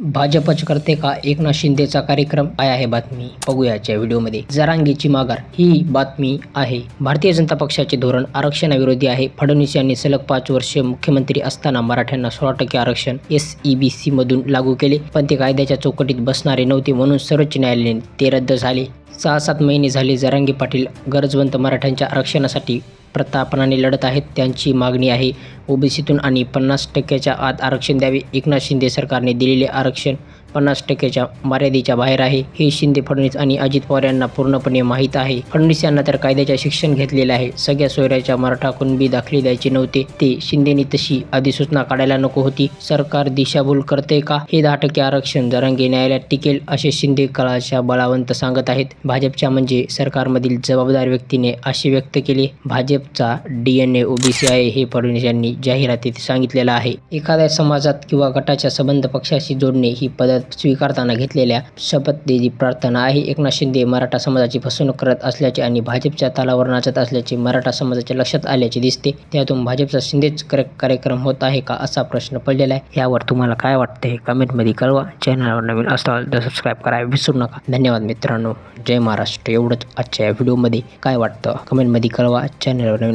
भाजपच करते का? एकनाथ शिंदेचा कार्यक्रम? काय आहे बातमी. बघूयाच्या व्हिडिओमध्ये. जरांगीची माघार. ही बातमी आहे. भारतीय जनता पक्षाचे धोरण आरक्षणाविरोधी आहे. फडणवीस यांनी सलग पाच वर्षे मुख्यमंत्री असताना मराठ्यांना सोळा टक्के आरक्षण एस ई बी सी मधून लागू केले. पण ते कायद्याच्या चौकटीत बसणारे नव्हते म्हणून सर्वोच्च न्यायालयाने ते रद्द झाले. सहा सात महिने झाले जरांगी पाटील गरजवंत मराठ्यांच्या आरक्षणासाठी प्रतापणाने लढत आहेत. त्यांची मागणी आहे. ओबीसीतून आणि पन्नास टक्क्याच्या आत आरक्षण द्यावे. एकनाथ शिंदे सरकारने दिलेले आरक्षण पन्नास टक्क्याच्या मर्यादेच्या बाहेर आहे. हे शिंदे फडणवीस आणि अजित पवार यांना पूर्णपणे माहीत आहे. फडणवीस यांना तर कायद्याचे शिक्षण घेतलेले आहे. सगळ्या सोयऱ्याच्या मराठा कुणबी दाखले द्यायचे नव्हते. ते शिंदेनी तशी अधिसूचना काढायला नको होती. सरकार दिशाभूल करते का? हे दहा टक्के आरक्षण जरंगे न्यायालयात टिकेल असे शिंदे काळाच्या बळावंत सांगत आहेत. भाजपच्या म्हणजे सरकारमधील जबाबदार व्यक्तीने असे व्यक्त केले. भाजपचा डीएनए ओबीसी आहे हे फडणवीस यांनी जाहिरातीत सांगितलेलं आहे. एखाद्या समाजात किंवा गटाच्या संबंध पक्षाशी जोडणे ही पद्धत स्वीकारताना घेतलेल्या शपथविधी प्रार्थना आहे. एकनाथ शिंदे मराठा समाजाची फसवणूक करत असल्याचे आणि भाजपच्या तालावर नाचत असल्याचे मराठा समाजाच्या लक्षात आल्याचे दिसते. त्यातून भाजपचा शिंदेच कार्यक्रम होत आहे का असा प्रश्न पडलेला आहे. यावर तुम्हाला काय वाटते हे कमेंटमध्ये कळवा. चॅनलवर नवीन असाल तर सबस्क्राईब करायला विसरू नका. धन्यवाद मित्रांनो. जय महाराष्ट्र. एवढंच आजच्या या व्हिडिओमध्ये काय वाटतं? कमेंटमध्ये कळवा. चॅनलवर नवीन